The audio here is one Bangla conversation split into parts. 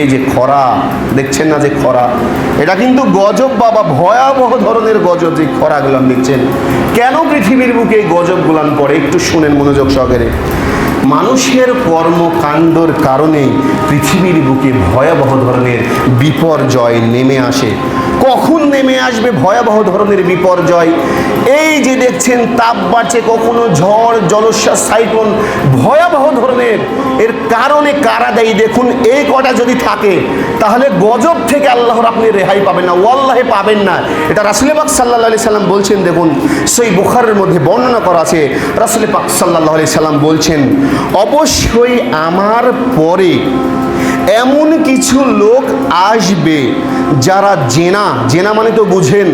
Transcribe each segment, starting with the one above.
এই যে খরা, দেখছেন না যে খরা? এটা কিন্তু গজব বাবা, ভয়াবহ ধরনের গজব যে খরাগুলো দেখছেন। কেন পৃথিবীর বুকে এই গজবগুলান পড়ে? একটু শুনেন মনোযোগ সহকারে। মানুষের কর্মকাণ্ডর কারণে পৃথিবীর বুকে ভয়াবহ ধরনের বিপর্যয় নেমে আসে। কখন নেমে আসবে ভয়াবহ ধরনের বিপর্যয়? এই যে দেখছেন তাপ বাড়ছে, কখনো ঝড় জলস্বাস সাইক্লোন, ভয়াবহ ধরনের। এর কারণে কারা দেয়? দেখুন, এই কটা যদি থাকে, তাহলে গজব থেকে আল্লাহর আপনি রেহাই পাবেন না। ওয়াল্লাহে পাবেন না। এটা রাসুল পাক সাল্লাহ সাল্লাম বলছেন, দেখুন, সেই বুখারের মধ্যে বর্ণনা করা আছে। রাসুল পাক সাল্লাহ আলি সাল্লাম বলছেন, অবশ্যই আমার পরে এমন কিছু লোক আসবে যারা জেনা জেনা মানে তো বুঝেন।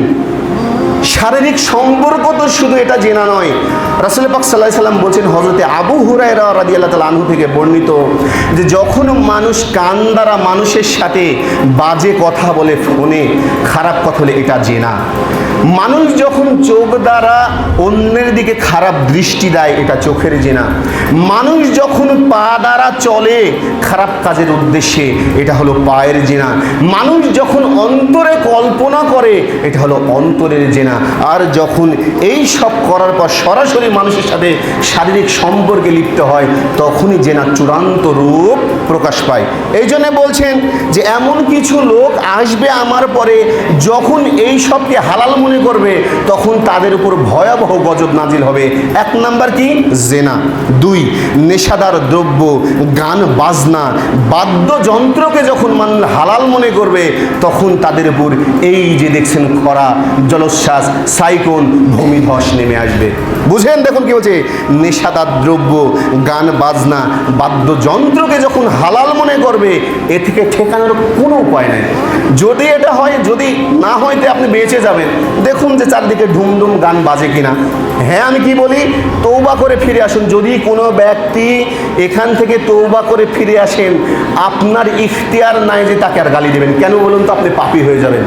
শারীরিক সম্পর্ক তো শুধু এটা জেনা নয় রাসুল পাক সাল্লাহ সাল্লাম বলছেন হজরতে আবু হুরায়রা রাদি আল্লাহ তালা আনহু থেকে বর্ণিত যে যখন মানুষ কান দ্বারা মানুষের সাথে বাজে কথা বলে ফোনে, খারাপ কথা হলে এটা জেনা। মানুষ যখন চোখ দ্বারা অন্যের দিকে খারাপ দৃষ্টি দেয়, এটা চোখের জেনা। মানুষ যখন পা দ্বারা চলে খারাপ কাজের উদ্দেশ্যে, এটা হলো পায়ের জেনা। মানুষ যখন অন্তরে কল্পনা করে, এটা হলো অন্তরের জেনা। আর যখন এই সব করার পর সরাসরি মানুষের সাথে শারীরিক সম্পর্কে লিপ্ত হয়, তখনই জেনা চূড়ান্ত রূপ প্রকাশ পায়। এই বলছেন যে, এমন কিছু লোক আসবে আমার পরে, যখন এই সবকে হালাল মনে করবে, তখন তাদের উপর ভয়াবহ গজব নাজিল হবে। এক নাম্বার কি? জেনা। দুই, নেশাদার দ্রব্য, গান, বাজনা, বাদ্যযন্ত্রকে যখন মান হালাল মনে করবে, তখন তাদের উপর এই যে দেখছেন খরা, জলোচ্ছ্বাস, সাইকোন, ভূমিধস নেমে আসবে। বুঝেন? দেখুন কি বলছে? নেশাদার দ্রব্য, গান, বাজনা, বাদ্যযন্ত্রকে যখন হালাল মনে করবে, এ থেকে ঠেকানোর কোনো উপায় নেই। যদি এটা হয়, যদি না হয়তে আপনি বেঁচে যাবেন। দেখুন যে চারদিকে ঢুমঢুম গান বাজে কিনা। হ্যাঁ আমি কি বলি? তৌবা করে ফিরে আসুন। যদি কোনো ব্যক্তি এখান থেকে তৌবা করে ফিরে আসেন, আপনার ইখতিয়ার নাই যে তাকে আর গালি দেবেন। কেন বলুন তো? আপনি পাপি হয়ে যাবেন।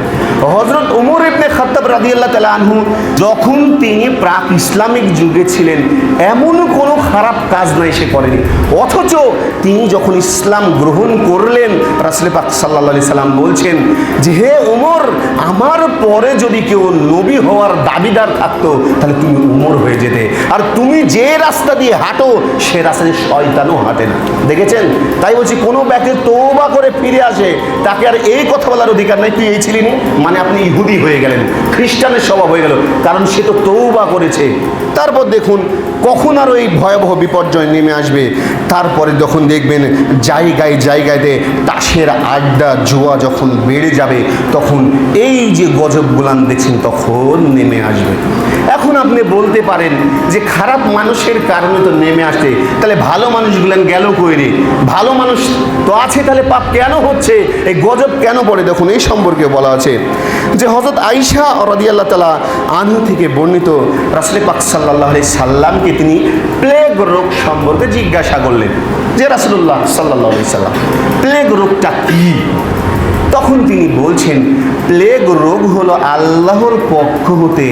হজরত উমর ইবনে খাত্তাব রাদিয়াল্লাহ তালা আনহু যখন তিনি প্রাক ইসলামিক যুগে ছিলেন এমন কোনো খারাপ কাজ নাই সে করেনি। অথচ তিনি যখন ইসলাম গ্রহণ করলেন, রাসুল পাক সাল্লাহ আলি সাল্লাম বলছেন যে, হে উমর, আমার পরে যদি কেউ নবী হওয়ার দাবিদার থাকতো, তাহলে তুমি উমর হয়ে যেতে। আর তুমি যে রাস্তা দিয়ে হাঁটো, সে রাস্তা শয়তানও হাঁটে না। দেখেছেন? তাই বলছি, কোনো ব্যক্তি তৌবা করে ফিরে আসে, তাকে আর এই কথা বলার অধিকার নাই। তুই এই ছিলি নি? মানে আপনি ইহুদি হয়ে গেলেন, খ্রিস্টানের স্বভাব হয়ে গেল, কারণ সে তো তৌবা করেছে। তারপর দেখুন কখন আর ওই ভয়াবহ বিপর্যয় নেমে আসবে? তারপরে যখন দেখবেন জায়গায় জায়গাতে তাসের আড্ডা, জোয়া যখন বেড়ে যাবে, তখন এই যে গজব গুলান দেখছেন, তখন নেমে আসবে। আপনি বলতে পারেন যে খারাপ মানুষের কারণে তো নেমে আসে তাহলে ভালো মানুষগুলান গেল কইরে ভালো মানুষ তো আছে, তাহলে পাপ কেন হচ্ছে? এই গজব কেন পড়ে? দেখুন, এই সম্পর্কে বলা আছে যে হজরত আইসা রদিয়াল্লাহ তালা আনহু থেকে বর্ণিত রাসলে পাক সাল্লাহ আলি সাল্লামকে তিনি প্লেগ রোগ সম্পর্কে জিজ্ঞাসা করলেন। যে রাসুল্লাহ সাল্লাহ সাল্লাম, প্লেগ রোগটা কী? তখন তিনি বলছেন, প্লেগ রোগ হলো আল্লাহর পক্ষ হতে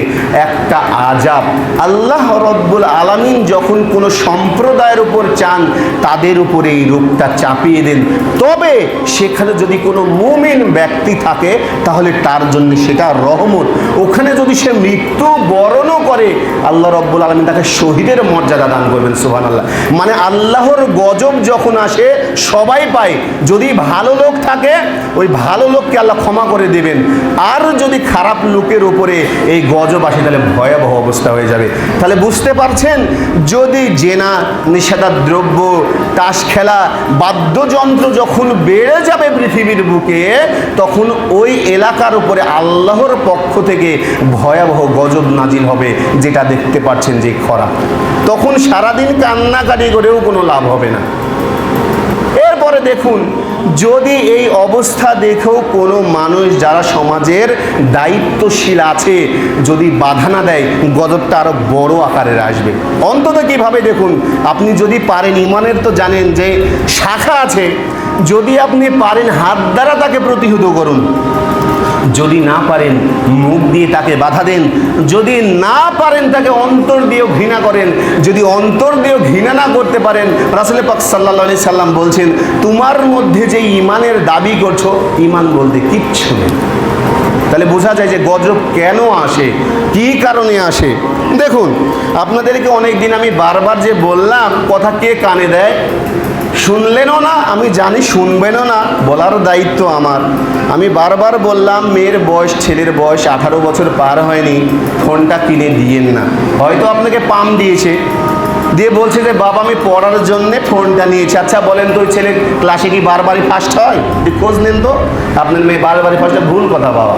একটা আজাব। আল্লাহ রব্বুল আলামিন যখন কোনো সম্প্রদায়ের উপর চান, তাদের উপরে এই রোগটা চাপিয়ে দেন। তবে সেখানে যদি কোনো মুমিন ব্যক্তি থাকে, তাহলে তার জন্য সেটা রহমত। ওখানে যদি সে মৃত্যু বরণও করে, আল্লাহ রব্বুল আলমিন তাকে শহীদের মর্যাদা দান করবেন সুহান আল্লাহ মানে আল্লাহর গজব যখন আসে সবাই পায়। যদি ভালো লোক থাকে, ওই ভালো লোককে আল্লাহ ক্ষমা করে দেবেন। আর যদি খারাপ লোকের উপরে এই গজব আসে, তাহলে ভয়াবহ অবস্থা হয়ে যাবে। তাহলে বুঝতে পারছেন? যদি জেনা নিষেধার দ্রব্য, তাস খেলা, বাদ্যযন্ত্র যখন বেড়ে যাবে পৃথিবীর বুকে, তখন ওই এলাকার উপরে আল্লাহর পক্ষ থেকে ভয়াবহ গজব নাজিল হবে, যেটা দেখতে পাচ্ছেন যে খরা। তখন সারাদিন কান্নাকাটি করেও কোনো লাভ হবে না। এরপরে দেখুন, যদি এই অবস্থা দেখেও কোনো মানুষ যারা সমাজের দায়িত্বশীল আছে, যদি বাধা না দেয়, গজবটা আরও বড় আকারের আসবে। অন্তত কীভাবে দেখুন, আপনি যদি পারেন, ইমানের তো জানেন যে শাখা আছে, যদি আপনি পারেন, হাত দ্বারা তাকে প্রতিহত করুন। যদি না পারেন, মুখ দিয়ে তাকে বাধা দেন। যদি না পারেন, তাকে অন্তর দিয়েও ঘৃণা করেন। যদি অন্তর দিয়েও ঘৃণা না করতে পারেন, রাসুল পাক সাল্লাহ আলি সাল্লাম বলছেন, তোমার মধ্যে যে ইমানের দাবি করছ ইমান বলতে কিচ্ছু নেই। তাহলে বোঝা যায় যে গজব কেন আসে, কী কারণে আসে। দেখুন, আপনাদেরকে অনেক দিন আমি বারবার যে বললাম, কথা কে কানে দেয়? শুনলেনও না, আমি জানি শুনবেনও না বলার দায়িত্ব আমার। আমি বারবার বললাম, মেয়ের বয়স, ছেলের বয়স আঠারো বছর পার হয়নি, ফোনটা কিনে দিয়েন না। হয়তো আপনাকে পাম দিয়েছে। দিয়ে বলছে যে, বাবা, আমি পড়ার জন্যে ফোনটা নিয়েছি। আচ্ছা বলেন তো, ওই ছেলে ক্লাসে কি বারবারই ফার্স্ট হয়? খোঁজ নেন তো। আপনার মেয়ে বারবারই ফার্স্ট ভুল কথা, বাবা।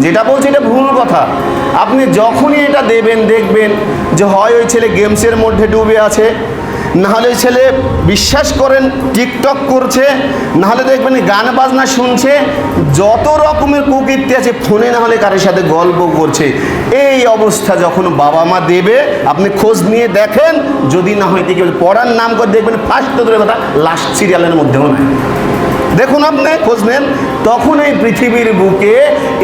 যেটা বলছি, এটা ভুল কথা। আপনি যখনই এটা দেবেন, দেখবেন যে, হয় ওই ছেলে গেমসের মধ্যে ডুবে আছে। নাহলে ছেলে বিশ্বাস করেন, টিকটক করছে, নাহলে দেখবেন গান বাজনা শুনছে, যত রকমের কুকীর্তি আছে, ফোনে না হলে কারোর সাথে গল্প করছে। এই অবস্থা যখন বাবা মা দেবে, আপনি খোঁজ নিয়ে দেখেন, যদি না হয় দেখবেন পড়ার নাম করে দেখবেন ফার্স্ট তো কথা লাস্ট সিরিয়ালের মধ্যেও নাই। দেখুন আপনি, খোঁজ নেন। তখন এই পৃথিবীর বুকে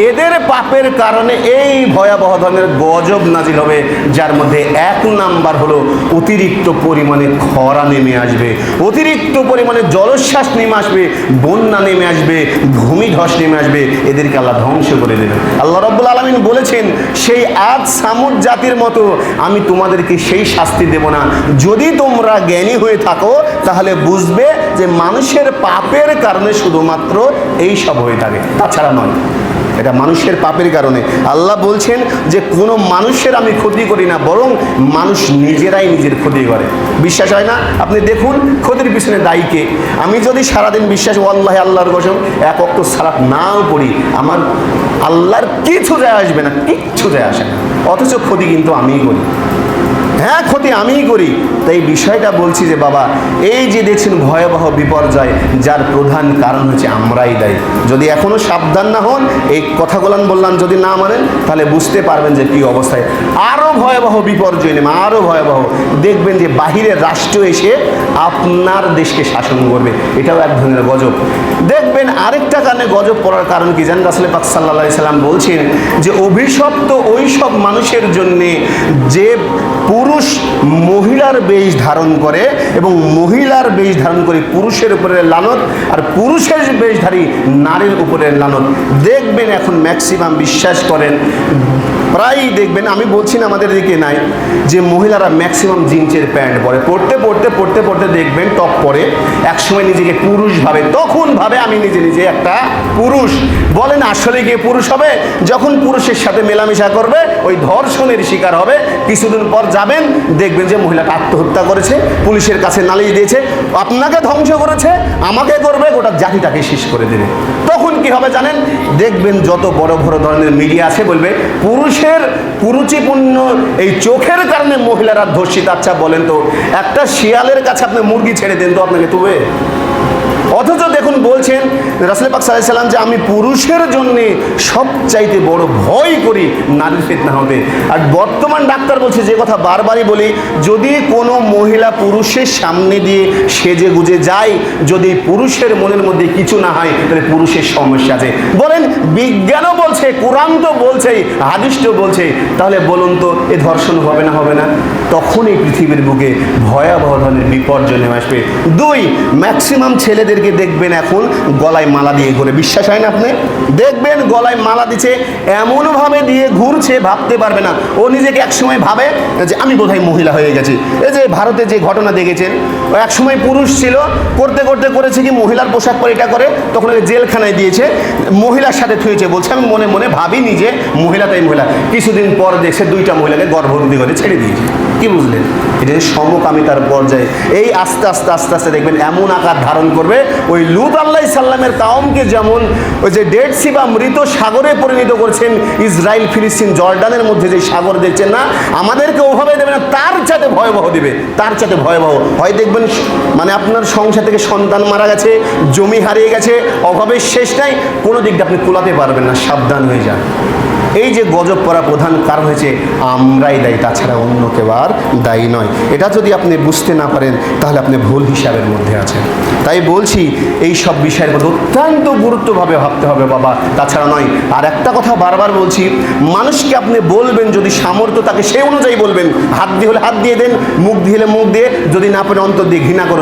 এদের পাপের কারণে এই ভয়াবহ ধরনের গজব নাজিল হবে, যার মধ্যে এক নাম্বার হলো অতিরিক্ত পরিমাণে খরা নেমে আসবে, অতিরিক্ত পরিমাণে জলশ্বাস নেমে আসবে, বন্যা নেমে আসবে, ভূমিধস নেমে আসবে, এদেরকে আল্লাহ ধ্বংস করে দেবেন। আল্লাহ রব্বুল আলমিন বলেছেন, সেই আজ সামুদ জাতির মতো আমি তোমাদেরকে সেই শাস্তি দেব না। যদি তোমরা জ্ঞানী হয়ে থাকো, তাহলে বুঝবে যে মানুষের পাপের কারণে শুধুমাত্র এই সব হয়ে থাকে। তাছাড়া নয়, এটা মানুষের পাপের কারণে। আল্লাহ বলছেন যে, কোনো মানুষের আমি ক্ষতি করি না, বরং মানুষ নিজেরাই নিজের ক্ষতি করে। বিশ্বাস হয় না? আপনি দেখুন, ক্ষতির পিছনে দায়ীকে আমি যদি সারাদিন বিশ্বাস আল্লাহ আল্লাহর কসম, এক অক্ট সালাত নাও পড়ি, আমার আল্লাহর কিছু যায় আসবে না, কিচ্ছু যায় আসে না। অথচ ক্ষতি কিন্তু আমিই করি। হ্যাঁ ক্ষতি আমিই করি। তাই বিষয়টা বলছি যে, বাবা, এই যে দেখছেন ভয়াবহ বিপর্যয়, যার প্রধান কারণ হচ্ছে আমরাই দায়ী। যদি এখনও সাবধান না হন, এই কথাগুলো বললাম, যদি না মানেন, তাহলে বুঝতে পারবেন যে কী অবস্থায়। আরও ভয়াবহ বিপর্যয় নেমে আরও ভয়াবহ। দেখবেন যে বাহিরের রাষ্ট্র এসে আপনার দেশকে শাসন করবে। এটাও এক ধরনের গজব। দেখবেন আরেকটা কারণে গজব পড়ার কারণ কি? জানেন রাসলে পাক সাল্লাম বলছেন যে, অভিশপ্ত ওই সব মানুষের জন্যে যে পুরুষ মহিলার বেশ ধারণ করে এবং মহিলার বেশ ধারণ করে পুরুষের উপরে লানত আর পুরুষের বেশধারী নারীর উপরে লানত। দেখবেন এখন ম্যাক্সিমাম বিশ্বাস করেন, প্রায়ই দেখবেন, আমি বলছি না আমাদের দিকে নাই, যে মহিলারা ম্যাক্সিমাম জিন্সের প্যান্ট পরে। পড়তে পড়তে পড়তে পড়তে দেখবেন টপ পরে, একসময় নিজেকে পুরুষ ভাবে, তখন ভাবে আমি নিজে নিজে একটা পুরুষ। বলেন, আসলে গিয়ে পুরুষ হবে? যখন পুরুষের সাথে মেলামেশা করবে ওই ধর্ষণের শিকার হবে। কিছুদিন পর যাবেন, দেখবেন যে মহিলাটা আত্মহত্যা করেছে, পুলিশের কাছে নালিশ দিয়েছে, আপনাকে ধ্বংস করেছে, আমাকে করবে, গোটা জাতিটাকে শেষ করে দেবে। তখন কি হবে জানেন? দেখবেন যত বড় বড় ধরনের মিডিয়া আছে, বলবে, পুরুষের কুরুচিপূর্ণ এই চোখের কারণে মহিলারা ধর্ষিত। আচ্ছা বলেন তো, একটা শিয়ালের কাছে আপনি মুরগি ছেড়ে দেন তো আপনাকে তুবে অথচ দেখুন বলছেন রাসুল পাক সাল্লাহ সাল্লাম যে আমি পুরুষের জন্য সবচাইতে বড় ভয় করি নারীর ফেতনা হবে। আর বর্তমান ডাক্তার বলছে যে কথা বারবারই বলি, যদি কোনো মহিলা পুরুষের সামনে দিয়ে সেজে গুজে যায়, যদি পুরুষের মনের মধ্যে কিছু না হয়, তাহলে পুরুষের সমস্যা আছে। বলেন, বিজ্ঞানও বলছে কোরআন তো বলছেই হাদিস বলছে, তাহলে বলুন তো, এ ধর্ষণ হবে না হবে না? তখনই পৃথিবীর বুকে ভয়াবহ ধরনের বিপর্যয় নেমে আসবে। দুই ম্যাক্সিমাম ছেলেদেরকে দেখবেন এখন গলায় মালা দিয়ে ঘুরে। বিশ্বাস হয় না আপনি? দেখবেন গলায় মালা দিচ্ছে এমনভাবে দিয়ে ঘুরছে, ভাবতে পারবে না। ও নিজেকে একসময় ভাবে যে আমি বোধহয় মহিলা হয়ে গেছি। এই যে ভারতে যে ঘটনা দেখেছেন, ও একসময় পুরুষ ছিল, করতে করতে করেছে কি মহিলার পোশাক পরে এটা করে, তখন ওকে জেলখানায় দিয়েছে, মহিলার সাথে থুয়েছে। বলছে, আমি মনে মনে ভাবি নিজে মহিলা তাই মহিলা। কিছুদিন পর দেখছে দুইটা মহিলাকে গর্ভবতী করে ছেড়ে দিয়েছে। কি বুঝলেন? এটা সমকামিতার পর্যায়ে, এই আস্তে আস্তে আস্তে আস্তে দেখবেন এমন আকার ধারণ করবে ওই লুত আল্লাহ সাল্লামের কাউমকে যেমন ওই যে ডেড সি বা মৃত সাগরে পরিণত করছেন ইসরায়েল ফিলিস্তিন জর্ডানের মধ্যে যে সাগর দেখছেন না, আমাদেরকে ওভাবে দেবে না, তার চাতে ভয়াবহ দেবে, তার চাতে ভয়াবহ। হয় দেখবেন মানে আপনার সংসার থেকে সন্তান মারা গেছে, জমি হারিয়ে গেছে, অভাবের শেষ নাই, কোনো দিকটা আপনি কুলাতে পারবেন না, সাবধান হয়ে যান। এই যে গজব পড়া প্রধান কারণ হয়েছে, আমরাই দায়ী, তাছাড়া অন্য কেউ আর দায়ী নয়। এটা যদি আপনি বুঝতে না পারেন, তাহলে আপনি ভুল হিসাবের মধ্যে আছেন। তাই বলছি, এই সব বিষয়ের মধ্যে অত্যন্ত গুরুত্বভাবে ভাবতে হবে বাবা, তাছাড়া নয়। আর একটা কথা বারবার বলছি, মানুষকে আপনি বলবেন, যদি সামর্থ্য তাকে সে অনুযায়ী বলবেন। হাত দিয়ে হলে হাত দিয়ে দেন, মুখ দিয়ে হলে মুখ দিয়ে, যদি না পারে অন্তর দিয়ে ঘৃণা করে।